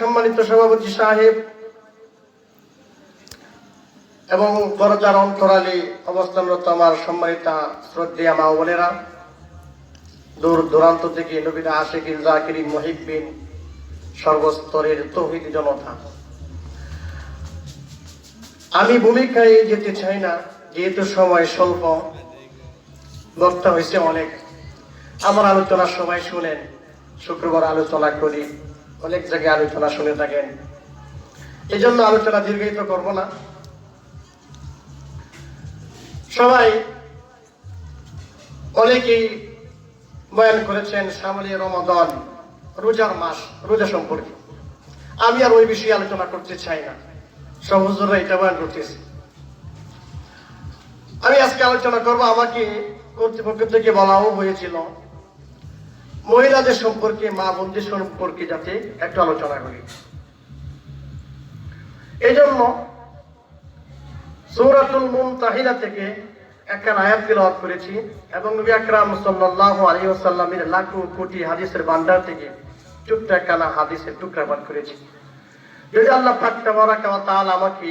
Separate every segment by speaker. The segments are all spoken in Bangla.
Speaker 1: সম্মানিত সভাপতি সাহেব এবং দরজার অন্তরালে অবস্থানরত আমার সম্মানিতা শ্রদ্ধেয়া মা বোনেরা, দূর দূরান্ত থেকে নবীরা আশেকিন জাকিরিন মহিবিন সর্বস্তরের তৌহিদ জনতা। আমি ভূমিকায় যেতে চাই না, যেহেতু সময় স্বল্প, বক্তা হয়েছে অনেক। আমার আলোচনা সবাই শুনেন, শুক্রবার আলোচনা করি। অনেক জায়গায় আলোচনা শুনে থাকেন। এই জন্য আলোচনা দীর্ঘায়িত করব না। সবাই অনেকেই বয়ান করেছেন সামনে রমাদন, রোজার মাস, রোজা সম্পর্কে। আমি আর ওই বিষয়ে আলোচনা করতে চাই না। সব হুজুররা এটা বয়ান করতেছে। আমি আজকে আলোচনা করব, আমাকে কর্তৃপক্ষ থেকে বলাও হয়েছিল মহিলাদের সম্পর্কে, মা বোনদের সম্পর্কে যাতে একটু আলোচনা করি। এই জন্য সৌরাতুল মুমতাহিনা থেকে একটা আয়াত তিলাওয়াত করেছি এবং নবী আকরাম সাল্লাল্লাহু আলাইহি ওয়াসাল্লামের লাখো কোটি হাদিসের ভান্ডার থেকে ছোট্ট একখানা হাদিসের টুকরা পাঠ করেছি। যদি আল্লাহ পাক তাবারাকা ওয়া তাআলা আমাকে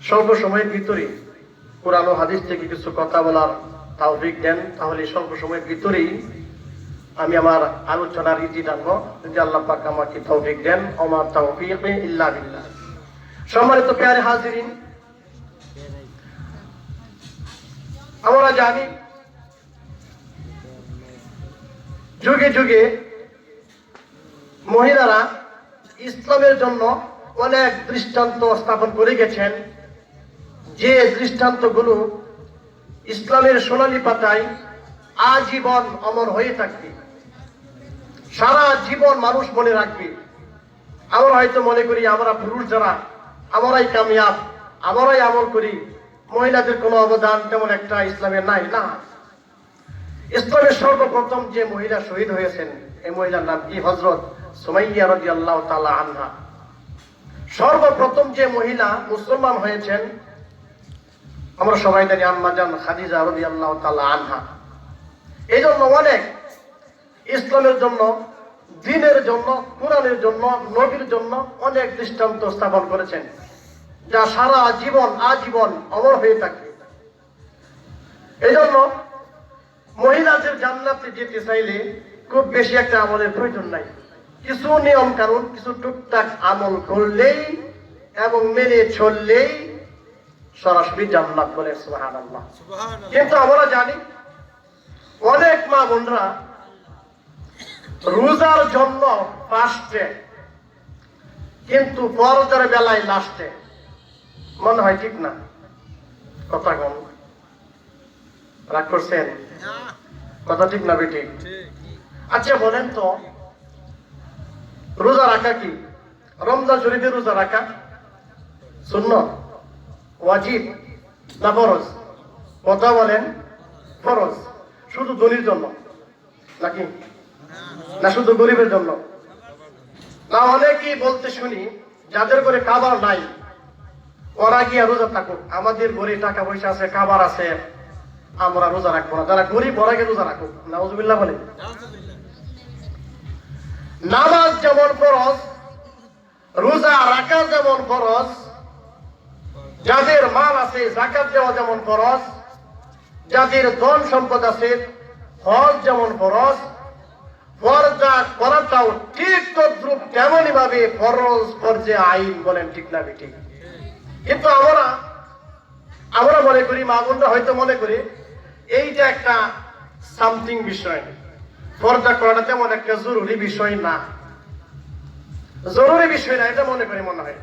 Speaker 1: স্বল্প সময়ের ভিতরে কোরআন ও হাদিস থেকে কিছু কথা বলার তৌফিক দেন, তাহলে স্বল্প সময়ের ভিতরেই আমি আমার আলোচনার ইজি টানবো যদি আল্লাহ পাক আমাকে তৌফিক দেন, আমার তৌফিক ইল্লা বিল্লাহ। সম্মানিত প্যারে হাজিরিন, আমরা জানি, যুগে যুগে মহিলারা ইসলামের জন্য অনেক দৃষ্টান্ত স্থাপন করে গেছেন। যে দৃষ্টান্তগুলো ইসলামের সোনালী পাতায় আজীবন অমর হয়ে থাকবে। সারা জীবন মানুষ মনে রাখবে। আমরা হয়তো মনে করি, আমরা পুরুষ যারা, আমরাই কামিয়াব, আমরাই আমল করি। মহিলাদের কোনো অবদান তেমন একটা ইসলামের নাই, না। ইসলামের সর্বপ্রথম যে মহিলা শহীদ হয়েছেন, এই মহিলার নাম কি? হজরত সুমাইয়া রাজি আল্লাহ তালা আনহা। সর্বপ্রথম যে মহিলা মুসলমান হয়েছেন, আমরা সবাই জানি আম্মা জান খাদিজা রবি আল্লাহ তালা আনহা। এই জন্য অনেক ইসলামের জন্য দিনের জন্য কোরআনের জন্য নবীর জন্য অনেক দৃষ্টান্ত স্থাপন করেছেন যা সারা জীবন আজীবন অমর হয়ে থাকে। এই জন্য মহিলাদের জান্নাতে যেতে চাইলে খুব বেশি একটা আমলের প্রয়োজন নাই। কিছু নিয়ম কানুন কিছু টুকটাক আমল করলেই এবং মেনে চললেই সরাসরি জান্নাত বলে সুবহানাল্লাহ। কিন্তু আমরা জানি অনেক মা বোনরা রোজার জন্য ফার্স্টে কিন্তু পরদার বেলায় লাস্টে। মনে হয় ঠিক না? কথা কম। রাগ করছেন? কথা ঠিক না বেটি আচ্ছা বলেন তো, রোজা রাখা কি? রমজান শরীফে রোজা রাখা শূন্য ওয়াজিব না ফরজ? কথা বলেন, ফরজ, শুধু ধনির জন্য, নাকি না শুধু গরিবের জন্য। না, অনেকেই বলতে শুনি, যাদের করে খাবার নাই, ওরা গিয়ে রোজা থাকুক। আমাদের ঘরে টাকা পয়সা আছে, খাবার আছে, আমরা রোজা রাখব না। যারা গরিব, ওরা গিয়ে রোজা রাখুক। নাউজুবিল্লাহ বলে নামাজ যেমন ফরজ, রোজা রাখা যেমন ফরজ, যাদের মাল আছে জাকাত দেওয়া যেমন ফরজ, যাদের ধন সম্পদ আছে, হজ যেমন ফরজ পর্দা করাটাও ঠিক তদ্রুপ তেমনই ভাবে ফরজ, ফরজে আইন বলেন ঠিক না ঠিক কিন্তু আমরা আমরা মনে করি, মা বোনরা হয়তো মনে করি এই যে একটা সামথিং বিষয়। পর্দা করাটা তেমন একটা জরুরি বিষয় না। জরুরি বিষয় না, এটা মনে করি মনে হয়।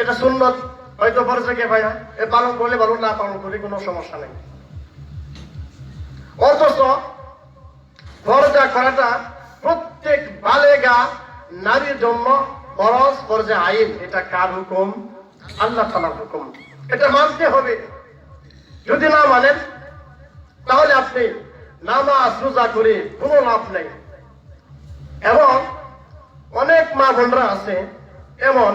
Speaker 1: এটা সুন্নত, হয়তো ফরজে কে ভাইয়া, এ পালন করলে ভালো, না পালন করলে কোনো সমস্যা নেই। অথচ পর্দা করাটা বালেগা নারীর জন্য ফরজ ফরজে আইন, এটা কার হুকুম? আল্লাহ তালার হুকুম। এটা মানতে হবে। যদি না মানেন, তাহলে আপনি নামাজ, রোজা করে কোনো লাভ নেই। এবং অনেক মা বোনরা আছে, এমন,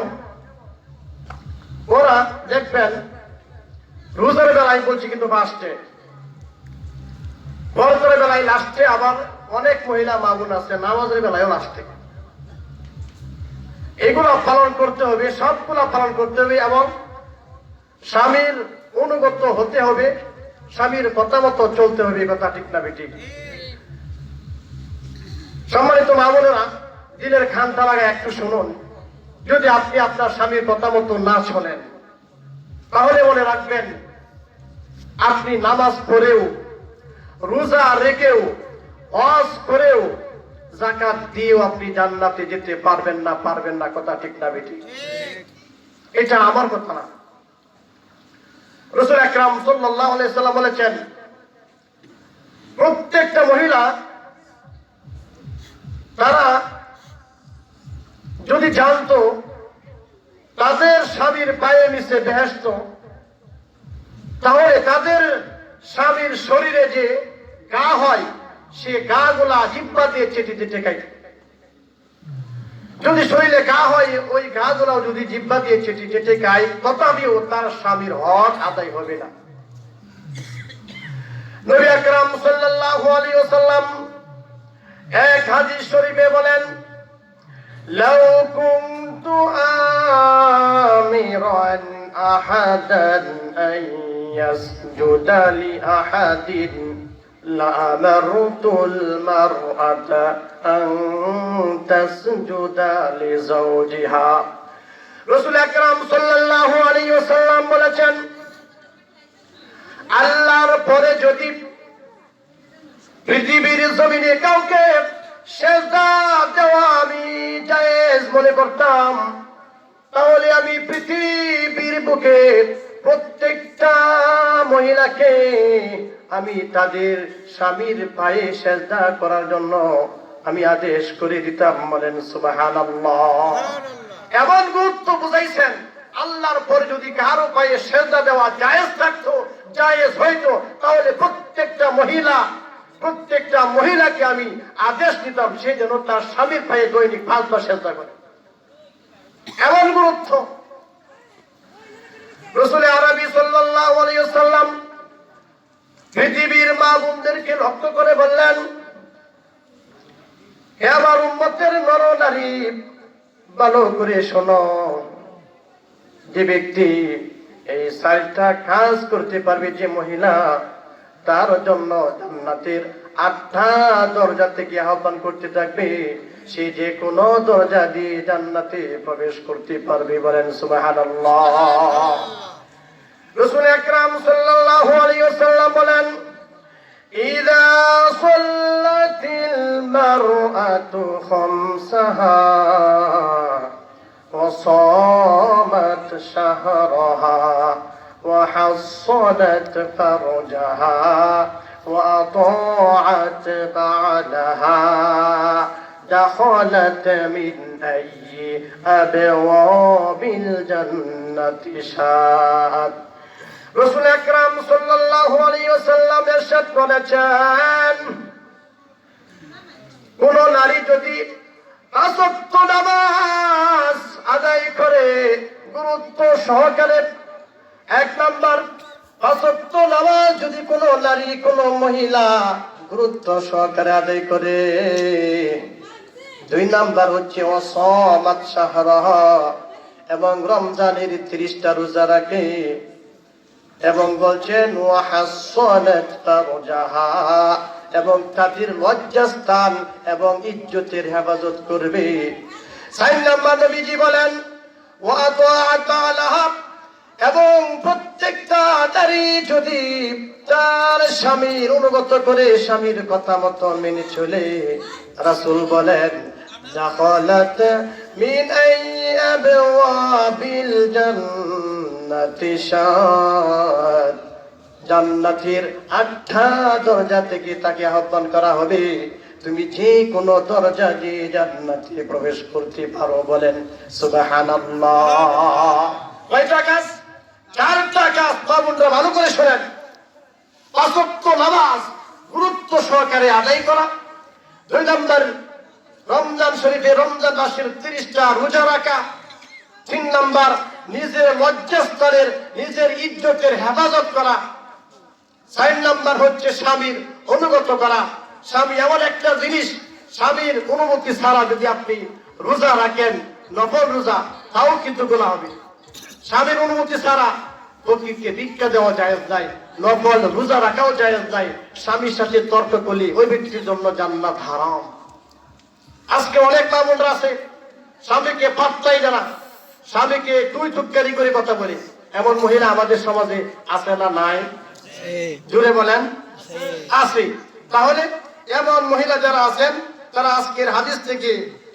Speaker 1: ওরা দেখবেন, রোজার বেলায় বলছি কিন্তু ফার্স্টে। বরজের বেলায় লাস্টে আবার অনেক মহিলা মা বোন আছে, নামাজের বেলায়ও লাস্টে এগুলো পালন করতে হবে, সবগুলো পালন করতে হবে এবং স্বামীর অনুগত হতে হবে, স্বামীর কথা মতো চলতে হবে কথা ঠিক না বেটি সম্মানিত মামুনেরা দিলের খানটা লাগা একটু শুনুন। যদি আপনি আপনার স্বামীর কথা মতো না শোনেন, তাহলে মনে রাখবেন, আপনি নামাজ পড়েও, রোজা রেখেও হজ করেও জাকাত দিয়েও আপনি জান্নাতে যেতে পারবেন না পারবেন না কথা ঠিক না বেটি এটা আমার কথা না। রসুল আকরাম সাল্লাহ সাল্লাম বলেছেন প্রত্যেকটা মহিলা তারা যদি জানতো তাদের স্বামীর পায়ে নিচে বেহেস্ত তাহলে তাদের স্বামীর শরীরে যে গা হয় সে গা গুলা জিব্বা দিয়ে চেটে টেকাই যদি শরীরে গা হয়, ওই গা গুলাও যদি জিব্বা দিয়ে চেটে চেটে গাই তথাপিও তার স্বামীর হক আদায় হবে না। নবী আকরাম সাল্লাল্লাহু আলাইহি ওয়াসাল্লাম এক হাদিস শরীফে বলেন, লাউ কুনতু আমিরান আহাদান আন লি আহাদিন। لأمرت المرأة أن تسجد لزوجها রসুল আকরাম সাল্লাল্লাহু আলাইহি ওয়াসাল্লাম বলেছেন আল্লাহর পরে যদি পৃথিবীর জমিনে কাউকে সেজদা দেওয়া আমি জায়েজ মনে করতাম তাহলে আমি পৃথিবীর বুকে প্রত্যেকটা মহিলাকে আমি তাদের স্বামীর পায়ে সেজদা করার জন্য আমি আদেশ করে দিতাম বলেন সুবাহান এমন গুরুত্ব বুঝাইছেন, আল্লাহর পর যদি কারও পায়ে সেজদা দেওয়া জায়েজ থাকতো, জায়েজ হইতো, তাহলে প্রত্যেকটা মহিলা, প্রত্যেকটা মহিলাকে আমি আদেশ দিতাম, সে যেন তার স্বামীর পায়ে দৈনিক পাঁচবার চেষ্টা করে। এমন গুরুত্ব রসুল আরবি সাল্লাম পৃথিবীর মা বোনদেরকে লক্ষ্য করে বললেন হে আমার উন্মতের নর নারী ভালো করে শোনো। যে ব্যক্তি এই চারটা কাজ করতে পারবে যে মহিলা তার জন্য জান্নাতের আটটা দরজা থেকে আহ্বান করতে থাকবে। সে যে কোনো দরজা দিয়ে জান্নাতে প্রবেশ করতে পারবে বলেন সুবহানাল্লাহ। রসুল আকরাম সাল্লাল্লাহু আলাইহি ওয়াসাল্লাম বলেন إذا صلت المرأة خمسها وصامت شهرها وحصنت فرجها وأطاعت بعدها دخلت من أي أبواب الجنة شاءت রসুল আকরাম সাল্লাল্লাহু আলাইহি ওয়াসাল্লাম ইরশাদ করেছেন। কোন নারী যদি আসক্ত নামাজ আদায় করে, গুরুত্ব সহকারে এক নাম্বার, আসক্ত নামাজ যদি কোন নারী, কোন মহিলা গুরুত্ব সহকারে আদায় করে। দুই নাম্বার হচ্ছে অসমাত সাহারাহ এবং রমজানের তিরিশটা রোজা রাখে। এবং বলছেন ওয়াহাসনাত ফারজাহা এবং তাদের লজ্জাস্থান এবং ইজ্জতের হেফাজত করবে সাইন নাম্বার নবীজি বলেন ওয়াতাআত বালাহা এবং প্রত্যেকটা নারী যদি তার স্বামীর অনুগত করে স্বামীর কথা মতো মেনে চলে রাসূল বলেন دخلت من أي أبواب الجنة জান্নাতি সাদ। জান্নাতের আটটা দরজা থেকে তাকে আহ্বান করা হবে, তুমি যে কোনো দরজা দিয়ে জান্নাতে প্রবেশ করতে পারো, বলেন। সুবহানাল্লাহ। কয়টা কাজ চারটা কাজ পাবনরা ভালো করে শোনেন। পাঁচক্য নামাজ গুরুত্ব সহকারে আদায় করা। দুই নম্বর, রমজান শরীফে রমজান মাসের তিরিশটা রোজা রাখা। তিন নম্বর, নিজের লজ্জাস্তরের নিজের ইজ্জতের হেফাজত করা। চার নাম্বার হচ্ছে স্বামীর অনুগত করা। স্বামী এমন একটা জিনিস, স্বামীর অনুমতি ছাড়া যদি আপনি রোজা রাখেন, নফল রোজা, তাও কিন্তু গোনা হবে। স্বামীর অনুমতি ছাড়া ফকিরকে ভিক্ষা দেওয়া জায়েজ নাই, নফল রোজা রাখাও জায়েজ নাই। স্বামীর সাথে তর্ক করলে ওই ব্যক্তির জন্য জান্নাত হারাম। আজকে অনেক মামুনরা আছে, স্বামীকে পাত্তাই জানা স্বামীকে তুই তুকারি করে কথা বলে। এমন মহিলা আমাদের সমাজে আছে না নাই? জুড়ে বলেন। আছে। তাহলে এমন মহিলা যারা আছেন তারা আজকের হাদিস থেকে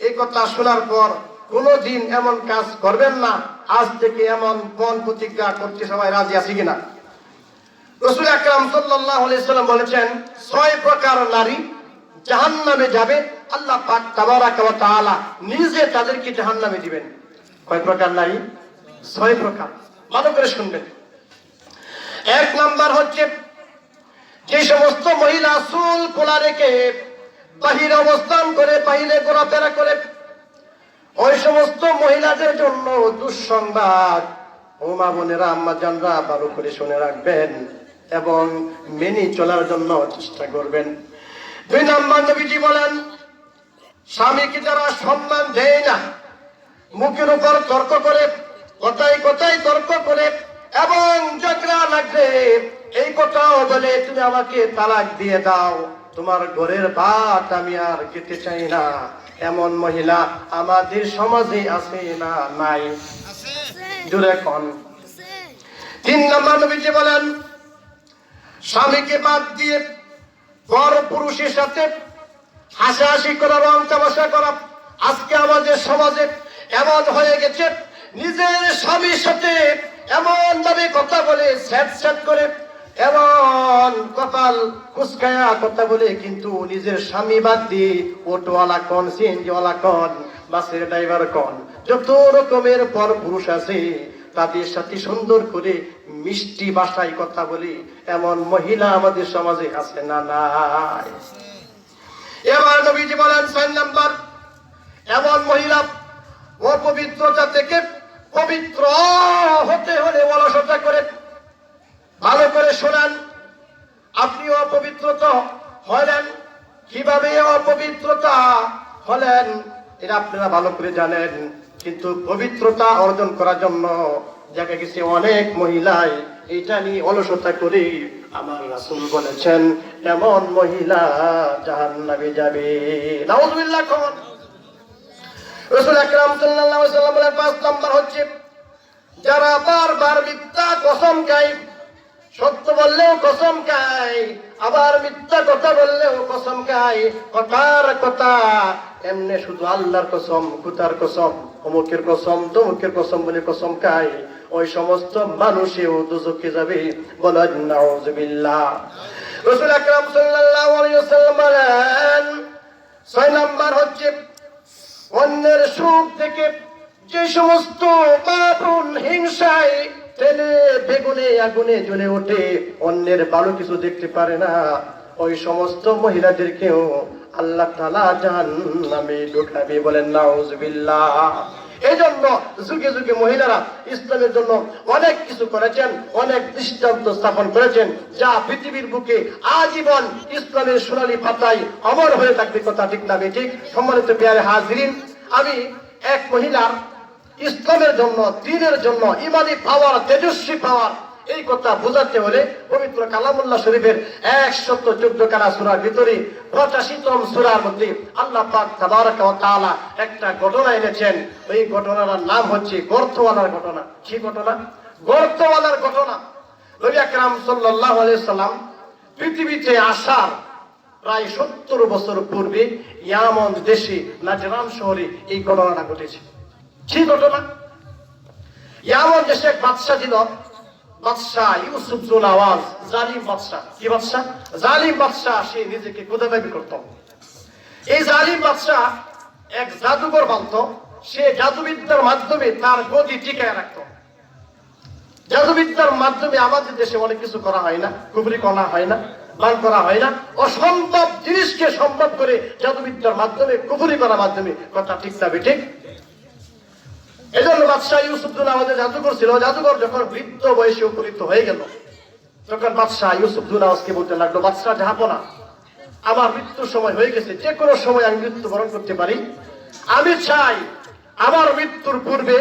Speaker 1: এই কথা শোনার পর কোনদিন এমন কাজ করবেন না। আজ থেকে এমন কোন প্রতিজ্ঞা করতে সবাই রাজি আছে কিনা? রসুল আকরাম সাল্লাম বলেছেন ছয় প্রকার নারী জাহান্নামে যাবে। আল্লাহ পাক তাবারাকা ওয়া তাআলা নিজে তাদেরকে জাহান্নামে দিবেন। কয় প্রকার নারী? ছয় প্রকার। ভালো করে শুনবেন। এক নাম্বার হচ্ছে, যে সমস্ত মহিলা চুল খোলা রেখে বাহিরে অবস্থান করে, বাহিরে ঘোরাফেরা করে, ওই সমস্ত মহিলাদের জন্য দুঃসংবাদ। ও মা বোনেরা, আম্মা জানরা, ভালো করে শুনে রাখবেন এবং মেনে চলার জন্য চেষ্টা করবেন। দুই নম্বর নবীজি বলেন, স্বামীকে যারা সম্মান দেয় না মুখের উপর তর্ক করে, কথায় কথায় তর্ক করে, এবং ঝগড়া লাগবে এই কথাও বলে, তুমি আমাকে তালাক দিয়ে দাও। তোমার ঘরের ভাত আমি আর খেতে চাই না। এমন মহিলা আমাদের সমাজে আছে না নাই। জুড়ে কন তিন নম্বর নবীজি বলেন, স্বামীকে বাদ দিয়ে পর পুরুষের সাথে হাসাহাসি করা, রং তামাশা করা, আজকে আমাদের সমাজে এমন হয়ে গেছে, নিজের স্বামীর সাথে এমন ভাবে কথা বলে করে, এমন কপাল কুসকায়া কথা বলে, কিন্তু নিজের স্বামী বাদ দিয়ে অটোওয়ালা কন, সিএনজিওয়ালা কন, বাসের ড্রাইভার কন, যত রকমের পর পুরুষ আছে, তাদের সাথে সুন্দর করে মিষ্টি ভাষায় কথা বলি, এমন মহিলা আমাদের সমাজে আছে না নাই? এবার নবীজি বলেন, ছয় নাম্বার, এমন মহিলা অপবিত্রতা থেকে পবিত্র হতে হলে অলসতা করে, ভালো করে শোনান। আপনি অপবিত্রতা হলেন, কীভাবে অপবিত্রতা হলেন, এটা আপনারা ভালো করে জানেন। কিন্তু পবিত্রতা অর্জন করার জন্য দেখা গেছে অনেক মহিলাই এটা নিয়ে অলসতা করে, আমার রাসুল বলেছেন, এমন মহিলা জাহান নামে যাবে। নাউজুবিল্লাহ কখন রসুল আকরাম সাল্লাল্লাহু আলাইহি সাল্লাম বলেন, পাঁচ নাম্বার হচ্ছে, যারা বারবার মিথ্যা কসম খায়, সত্য বললেও কসম খায়, আবার মিথ্যা কথা বললেও কসম খায়, কথার কথা, এমনি শুধু আল্লাহর কসম কুতার কসম, অমুকের কসম, তমুকের কসম বলে কসম খায়, ওই সমস্ত মানুষেও দুজকে যাবে বলেন নাউজুবিল্লাহ রসুল আকরাম সাল্লাল্লাহু আলাইহি ওয়াসাল্লাম বলেন, ছয় নাম্বার হচ্ছে অন্যের সুখ থেকে যে সমস্ত পাপন হিংসায় তেলে বেগুনে আগুনে জ্বলে ওঠে, অন্যের ভালো কিছু দেখতে পারে না। ওই সমস্ত মহিলাদেরকেও আল্লাহ তালা জাহান নামে ঢুকাবে বলেন, নাউজবিল্লাহ। এই জন্য যুগে যুগে মহিলারা ইসলামের জন্য অনেক কিছু করেছেন, অনেক দৃষ্টান্ত স্থাপন করেছেন, যা পৃথিবীর বুকে আজীবন ইসলামের সোনালী পাতায় অমর হয়ে থাকবে, কথা ঠিক না ঠিক সম্মানিত পেয়ারে হাজিরিন, আমি এক মহিলার ইসলামের জন্য, দিনের জন্য, ইমানি পাওয়ার তেজস্বী পাওয়ার এই কথা বোঝাতে হলে পবিত্র কালামুল্লাহ শরীফের একশত চোদ্দ কানা সুরার ভিতরে পঁচাশিতম সুরার মধ্যে আল্লাহ তাবারাকা একটা ঘটনা এনেছেন। ওই ঘটনার নাম হচ্ছে গর্তওয়ালার ঘটনা। কি ঘটনা? গর্তওয়ালার ঘটনা। সাল্লাল্লাহু সাল্লাম পৃথিবীতে আসার প্রায় সত্তর বছর পূর্বে ইয়ামন দেশে, নাজরান শহরে এই ঘটনাটা ঘটেছে। কি ঘটনা? ইয়ামন দেশে এক বাদশা ছিল বাদশাহ আওয়াজ, জালিম বাদশাহ। কি বাদশাহ? জালিম বাদশাহ, সে নিজেকে করত। এই জালিম বাদশাহ এক সে জাদুবিদ্যার মাধ্যমে তার গতি টিকায় রাখত। জাদুবিদ্যার মাধ্যমে আমাদের দেশে অনেক কিছু করা হয় না কুবরি করা হয় না বান করা হয় না, অসম্ভব জিনিসকে সম্ভব করে জাদুবিদ্যার মাধ্যমে কুবরি করার মাধ্যমে, কথা ঠিক না ঠিক এই বাদশাহ ইউসুফদুল্লাহ আমাদের জাদুঘর ছিল, জাদুঘর যখন বৃদ্ধ বয়সে উপনীত হয়ে গেল, তখন বাদশাহ ইউসুফ দুনাওয়াজকে বলতে লাগল? বাদশাহ, জাহাপনা। আমার মৃত্যুর সময় হয়ে গেছে, যে কোনো সময় আমি মৃত্যুবরণ করতে পারি। আমি চাই আমার মৃত্যুর পূর্বে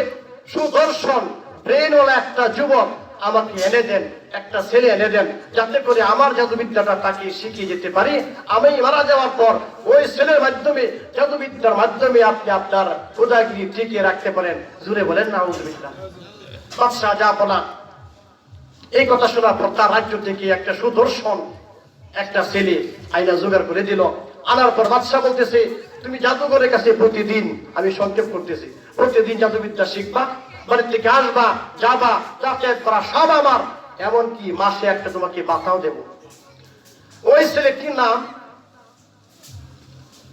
Speaker 1: সুদর্শন ব্রেনওয়ালা একটা যুবক আমাকে এনে দেন, একটা ছেলে এনে দেন, যাতে করে আমার জাদুবিদ্যাটা তাকে শিখিয়ে যেতে পারি। আমি মারা যাওয়ার পর ওই ছেলের মাধ্যমে, জাদুবিদ্যার মাধ্যমে আপনি আপনার খোদাগিরি টিকিয়ে রাখতে পারেন। জুড়ে বলেন না বাদশাহ, যা বলা এই কথা শোনার পর তার রাজ্য থেকে একটা সুদর্শন, একটা ছেলে আইনা জোগাড় করে দিল। আনার পর বাদশাহ বলতেছে, তুমি জাদুঘরের কাছে প্রতিদিন, আমি সংক্ষেপ করতেছি, প্রতিদিন জাদুবিদ্যা শিখবা বাড়ির থেকে আসবা, যাবা যাতায়াত করা সব আমার। এমনকি মাসে একটা তোমাকে বাতাও দেব। ওই ছেলেটির নাম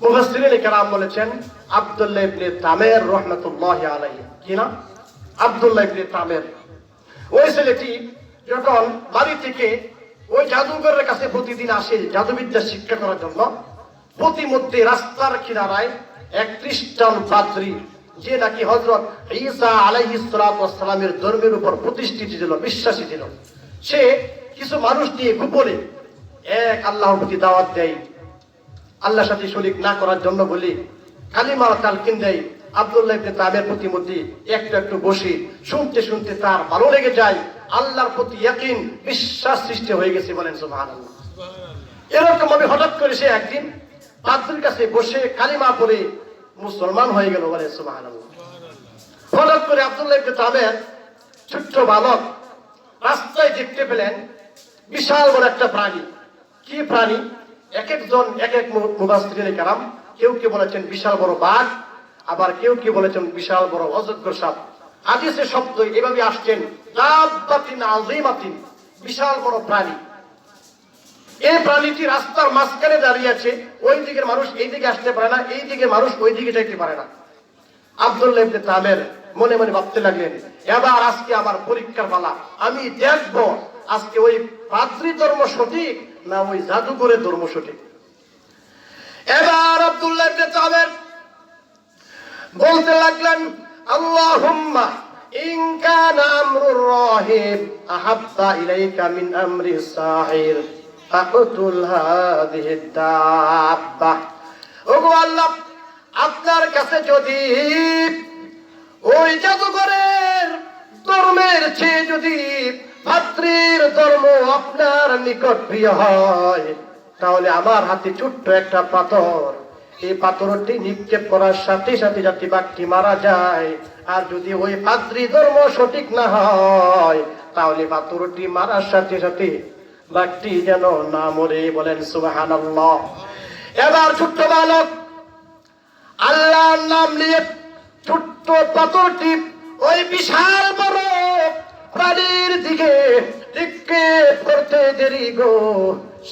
Speaker 1: মুফাসসিরিন কেরাম বলেছেন, আব্দুল্লাহ ইবনে তামের রহমাতুল্লাহি আলাইহি। কি নাম? আব্দুল্লাহ ইবনে তামের। ওই ছেলেটি যখন বাড়ি থেকে ওই জাদুঘরের কাছে প্রতিদিন আসে জাদুবিদ্যা শিক্ষা করার জন্য, প্রতিমধ্যে রাস্তার কিনারায় এক খ্রিস্টান পাদ্রী যে নাকি হজরত ঈসা আলাইহিস সালামের ধর্মের উপর প্রতিষ্ঠিত ছিল বিশ্বাসী ছিল। সে কিছু মানুষ নিয়ে গোপনে এক আল্লাহর প্রতি দাওয়াত দেয়। আল্লাহর সাথে শরিক না করার জন্য বলি কালিমা তালকিন দেয়। আব্দুল্লাহ ইবনে তাবের প্রতিমধ্যে একটু একটু বসে শুনতে শুনতে তার ভালো লেগে যায়। আল্লাহর প্রতি ইয়াকিন বিশ্বাস সৃষ্টি হয়ে গেছে বলেন সুবহানাল্লাহ। এরকম ভাবে হঠাৎ করে সে একদিন পাদ্রির কাছে বসে কালিমা পড়ে মুসলমান হয়ে গেল বলে হঠাৎ করে আব্দুল্লাহ ইবনে তাবের ছোট্ট বালক, রাস্তায় দেখতে পেলেন বিশাল বড় একটা প্রাণী। কি প্রাণী? এক একজন, এক এক মুবাস্তিরিনে কারাম, কেউ কে বলেছেন বিশাল বড় বাঘ, আবার কেউ কেউ বলেছেন বিশাল বড় অযোগ্য সাপ। হাদিসে শব্দ এভাবে আসছেন বিশাল বড় প্রাণী। এই প্রাণীটি রাস্তার মাঝখানে দাঁড়িয়ে আছে, ওই দিকের মানুষ এই দিকে আসতে পারে না, এই দিকের মানুষ ওই দিকে যাইতে পারে না। আব্দুল্লাহ তামের মনে মনে ভাবতে লাগলেন, এবার আজকে আমার পরীক্ষার পালা, আমি দেখব আজকে ওই পাদ্রী ধর্ম সঠিক না ওই জাদুঘরের ধর্ম সঠিক। এবার আব্দুল্লাহ তামের বলতে লাগলেন, আল্লাহুম্মা ইন কানা আমরুর রাহিব আহাব্বা ইলাইকা মিন আমরি সাহির। আপনার কাছে যদি ওই জাদুঘরের ধর্মের চেয়ে যদি ভাতৃর ধর্ম আপনার নিকট প্রিয় হয়, তাহলে আমার হাতে ছোট্ট একটা পাথর। এই পাথরটি নিক্ষেপ করার সাথে সাথে যাতে বাঘটি মারা যায়, আর যদি ওই পাত্রী ধর্ম সঠিক না হয়, তাহলে পাথরটি মারার সাথে সাথে বাঘটি যেন না মরে বলেন সুবাহান এবার ছোট্ট বালক, আল্লাহর নাম নিয়ে ছোট্ট পাথরটি ওই বিশাল বড় প্রাণীর দিকে নিক্ষেপ করতে দেরি গো।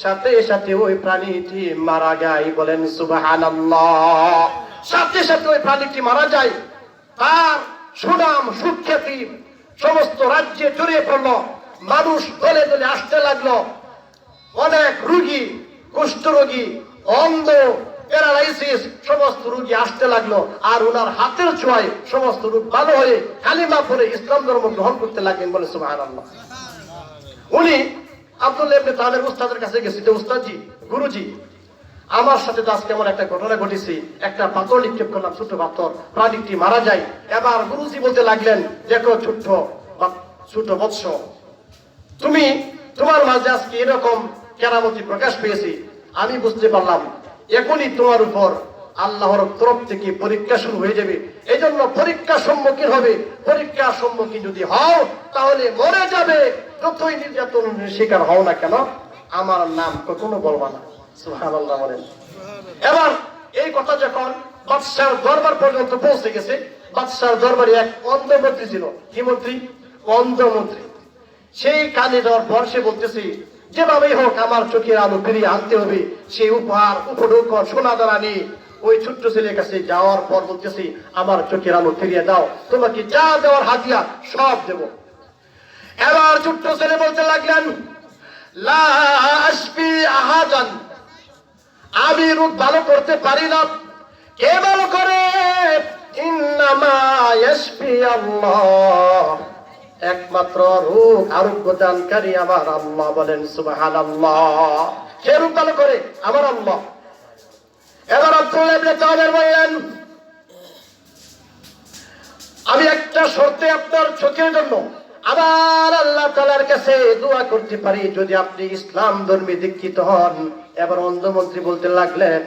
Speaker 1: সাথে সাথে ওই প্রাণীটি মারা যায় বলেন সুবাহান সাথে সাথে ওই প্রাণীটি মারা যায়, তার সুনাম, সুখ্যাতি সমস্ত রাজ্যে জড়িয়ে পড়ল। মানুষ দলে দলে আসতে লাগল। অনেক রুগী কুষ্ঠরোগী অন্ধ প্যারালাইসিস, সমস্ত রুগী আসতে লাগল। আর ওনার হাতের ছোঁয়ায় সমস্ত রোগ ভালো হয়ে কালিমা পরে ইসলাম ধর্ম গ্রহণ করতে লাগলেন বলে সুবহানাল্লাহ। উনি আব্দুল্লাহ ইবনে উস্তাদের কাছে গেছে, যে উস্তাদজি, গুরুজি, আমার সাথে তো আজকে এমন একটা ঘটনা ঘটেছে। একটা পাথর নিক্ষেপ করলাম ছোট পাথর, প্রাণীটি মারা যায়। এবার গুরুজি বলতে লাগলেন, দেখো ছোট্ট ছোট বৎস তুমি তোমার মাঝে আজকে এরকম কেরামতি প্রকাশ পেয়েছি, আমি বুঝতে পারলাম, এখনই তোমার উপর আল্লাহর তরফ থেকে পরীক্ষা শুরু হয়ে যাবে। এই জন্য পরীক্ষার সম্মুখীন হবে। পরীক্ষার সম্মুখীন যদি হও, তাহলে মরে যাবে। যতই নির্যাতনের শিকার হও না কেন, আমার নাম কখনো বলবা না। সুবহানাল্লাহ বলেন। এবার এই কথা যখন বাদশার দরবার পর্যন্ত পৌঁছে গেছে, বাদশার দরবারে এক অন্ধমন্ত্রী ছিল। কি মন্ত্রী? অন্ধমন্ত্রী। সেই কাজে যাওয়ার পর সে বলতেছি, যেভাবেই হোক আমার চোখের আলো ফিরিয়ে আনতে হবে, সেই উপহার উপঢৌকন সোনা দানা নিয়ে ওই ছোট্ট ছেলের কাছে যাওয়ার পর বলতেছি, আমার চোখের আলো ফিরিয়ে দাও, তোমাকে যা দেওয়ার হাতিয়া সব দেব। এবার ছোট্ট ছেলে বলতে লাগলেন আহাজান আমি রূপ ভালো করতে পারি না। কে ভালো করে? ইন্নামা আল্লাহ। একমাত্র রূপ আরোগ্য দানকারী আমার আল্লাহ বলেন, সুবহানাল্লাহ। কে রূপ ভালো করে? আমার আল্লাহ। এবার আব্দুল ইবনে তাহের বললেন শর্তে আপনার চোখের জন্য আবার আল্লাহ তালার কাছে দোয়া করতে পারি, যদি আপনি ইসলাম ধর্মে দীক্ষিত হন। এবার অন্ধমন্ত্রী বলতে লাগলেন,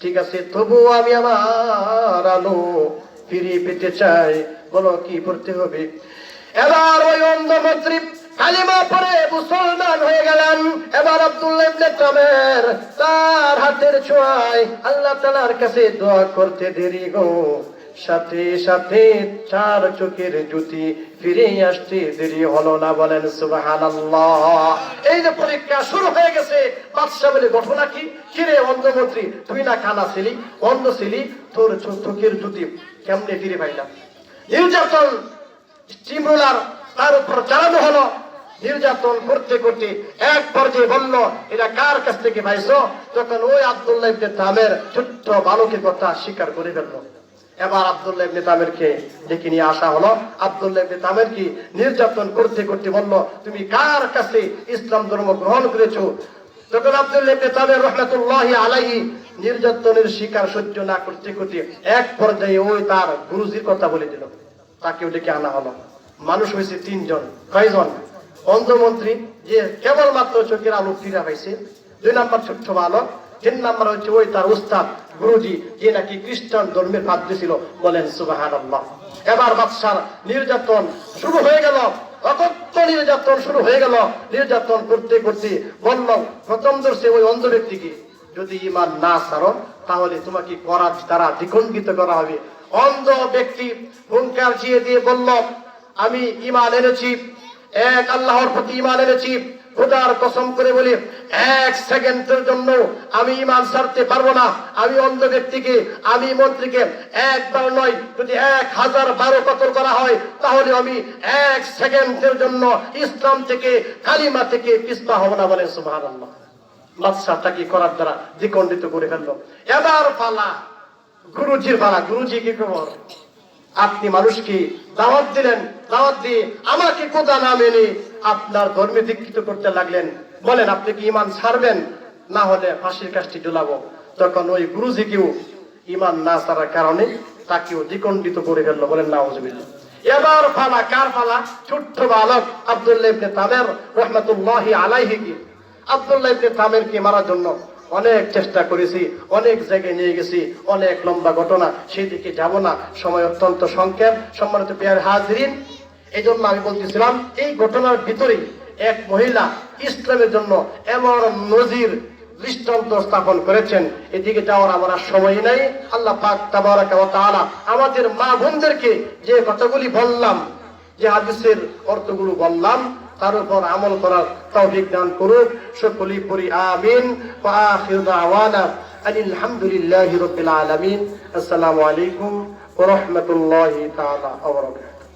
Speaker 1: ঠিক আছে তবু আমি আমার আলো ফিরিয়ে পেতে চাই। বলো, কি করতে হবে? এবার ওই অন্ধমন্ত্রী কালিমা পরে মুসলমান হয়ে গেলেন। এবার আব্দুল্লাহ ইবনে তামের তার হাতের ছোঁয়ায় আল্লাহ তাআলার কাছে দোয়া করতে দেরি গো। সাথে সাথে চার চোখের জুতি ফিরে আসতে দেরি হলো না বলেন সুবহানাল্লাহ। এই যে পরীক্ষা শুরু হয়ে গেছে বাদশা বলে ঘটনা কি? কিরে অন্ধমন্ত্রী তুই না কানা ছিলি? অন্ধ ছিলি? তোর চোখের জুতি কেমনে ফিরে পাইলাম? নির্যাতন স্টিমুলার তার উপর চালানো হলো। নির্যাতন করতে করতে এক পর্যায়ে বলল, এটা কার কাছ থেকে পাইছো? তখন ওই আব্দুল্লাহ ইবনে তামের ছোট্ট বালকের কথা স্বীকার করে ফেলল। এবার আব্দুল্লাহ ইবনে তামেরকে ডেকে নিয়ে আসা হলো। আব্দুল্লাহ ইবনে তামের কি নির্যাতন করতে করতে বলল, তুমি কার কাছে ইসলাম ধর্ম গ্রহণ করেছ? তখন আব্দুল্লাহ ইবনে তামের রহমাতুল্লাহি আলাইহি নির্যাতনের শিকার সহ্য না করতে করতে এক পর্যায়ে ওই তার গুরুজির কথা বলে দিল। তাকেও ডেকে আনা হলো। মানুষ হয়েছে তিনজন, কয়জন? অন্ধমন্ত্রী যে কেবলমাত্র চোখের আলো ফিরা পাইছে, দুই নাম্বার ছোট্ট বালক, তিন নাম্বার হচ্ছে ওই তার উস্তাদ, গুরুজি, যে নাকি খ্রিস্টান ধর্মের পাদ্রী ছিল, বলেন সুবাহান এবার বাদশার নির্যাতন শুরু হয়ে গেল, অকথ্য নির্যাতন শুরু হয়ে গেল। নির্যাতন করতে করতে বলল, প্রথম দর্শে ওই অন্ধ ব্যক্তিকে, যদি ইমান না সারো তাহলে তোমাকে করার দ্বারা দ্বিখণ্ডিত করা হবে। অন্ধ ব্যক্তি হুঙ্কার চিয়ে দিয়ে বলল, আমি ইমান এনেছি। এক আল্লাহর প্রতি ইমান এনেছি। খোদার কসম করে বলি, এক সেকেন্ডের জন্য আমি ইমান ছাড়তে পারব না। আমি অন্ধ ব্যক্তিকে, আমি মন্ত্রীকে একবার নয়, যদি এক হাজার বারো কতল করা হয়, তাহলে আমি এক সেকেন্ডের জন্য ইসলাম থেকে, কালিমা থেকে পিস্পা হব না বলে সুবাহ বাদশাহ তাকে করার দ্বারা দ্বিখণ্ডিত করে ফেলল? এবার পালা। গুরুজির পালা গুরুজি কি খবর? আপনি মানুষকে দাওয়াত দিলেন, দাওয়াত দিয়ে আমাকে কোথা না মেনে আপনার ধর্মে দীক্ষিত করতে লাগলেন? বলেন, আপনি কি ইমান ছাড়বেন? না হলে ফাঁসির কাজটি ঝুলাবো। তখন ওই গুরুজিকেও ইমান না ছাড়ার কারণে তাকেও দ্বিখণ্ডিত করে ফেলল। বলেন না এবার ফালা, কার ফালা? ছোট্ট বালক আব্দুল্লাহ তামের রহমাতুল্লাহি আলাইহি কি? আব্দুল্লাহ ইবনে তামেরকে মারার জন্য? অনেক চেষ্টা করেছি, অনেক জায়গায় নিয়ে গেছি, অনেক লম্বা ঘটনা সেই দিকে যাব না। সময় অত্যন্ত সংক্ষেপ। সম্মানিত পেয়ার হাজরিন এই জন্য আমি বলতেছিলাম, এই ঘটনার ভিতরেই এক মহিলা ইসলামের জন্য এমন নজির দৃষ্টান্ত স্থাপন করেছেন। এদিকে যাওয়ার আমার আর সময় নাই। আল্লাহ পাক তাবারাকা ওয়া তাআলা আমাদের মা বোনদেরকে যে কথাগুলি বললাম, যে হাদিসের অর্থগুলো বললাম তার উপর আমল করার তৌফিক দান করুক। সকলেই পড়ি আমিন। ওয়া আখিরু দাওয়ানা। আনিল হামদুলিল্লাহি রাব্বিল আলামিন। আসসালামু আলাইকুম ওয়া রাহমাতুল্লাহি তাআলা ওয়া বারাকাতুহু।